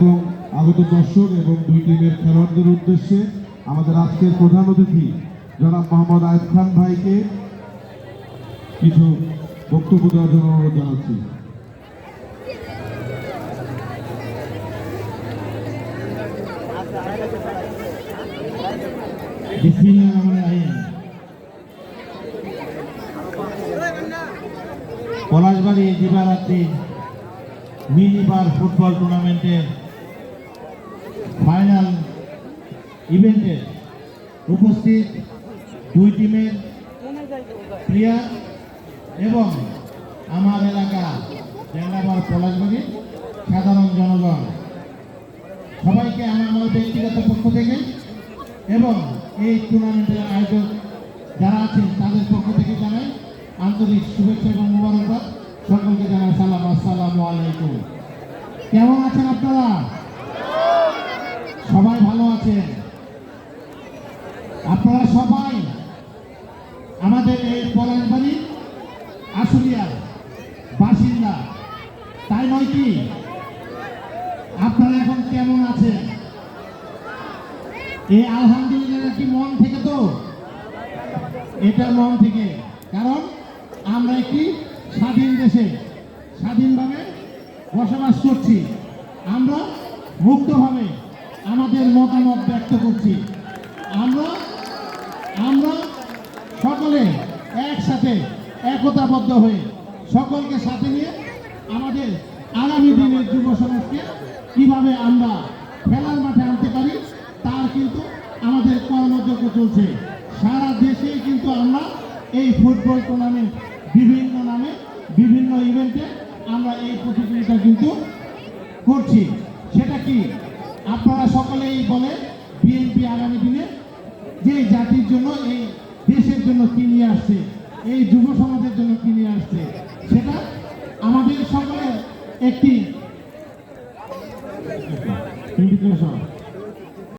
এবং আগত দর্শক এবং দুই টিমের খেলোয়াড়দের উদ্দেশ্যে আমাদের আজকের প্রধান অতিথি, জনাব মোহাম্মদ আয়ব খান ভাইকে কিছু বক্তব্য দেওয়ার জন্য অনুরোধ জানাচ্ছি। পলাশবাড়ি দিবারাত্রি মিনিবার ফুটবল টুর্নামেন্টের ইভেন্টে উপস্থিত দুই টিমের প্লেয়ার এবং আমার এলাকা টেন্ডাবার পলাশবাড়ি, সাধারণ জনগণ। সবাইকে আমার আমার ব্যক্তিগত পক্ষ থেকে এবং এই টুর্নামেন্টের আয়োজক যারা আছেন, তাদের পক্ষ থেকে জানাই আন্তরিক শুভেচ্ছা এবং মোবারকবাদ। সকলকে জানাই সালাম, আসসালামু আলাইকুম। কেমন আছেন আপনারা? সবাই ভালো আছেন? আপনারা সবাই আমাদের এই পলাশবাড়ি আশুলিয়ার বাসিন্দা। তাই নয় কি? আপনারা এখন কেমন আছেন? এই আলহামদুলিল্লাহ কি মন থেকে তো? এটা মন থেকে। কারণ আমরা একটি স্বাধীন দেশে, স্বাধীনভাবে বসবাস করছি। আমরা মুক্তভাবে আমাদের মতামত ব্যক্ত করছি। আমরা একতাবদ্ধ হয়ে সকলকে সাথে নিয়ে আমাদের আগামী দিনের যুব সমাজকে কীভাবে আমরা খেলার মাঠে আনতে পারি, তার কিন্তু আমাদের কর্মযজ্ঞ চলছে। সারা দেশেই কিন্তু আমরা এই ফুটবল টুর্নামেন্ট বিভিন্ন নামে, বিভিন্ন ইভেন্টে আমরা এই প্রতিযোগিতা কিন্তু করছি। সেটা কি? আপনারা সকলেই বলে বিএনপি আগামী দিনে যে জাতির জন্য, এই দেশের জন্য কি নিয়ে আসছে এই যুব সমাজের জন্য কি নিয়ে আসছে? সেটা আমাদের সকলের একটি ইনভিটেশন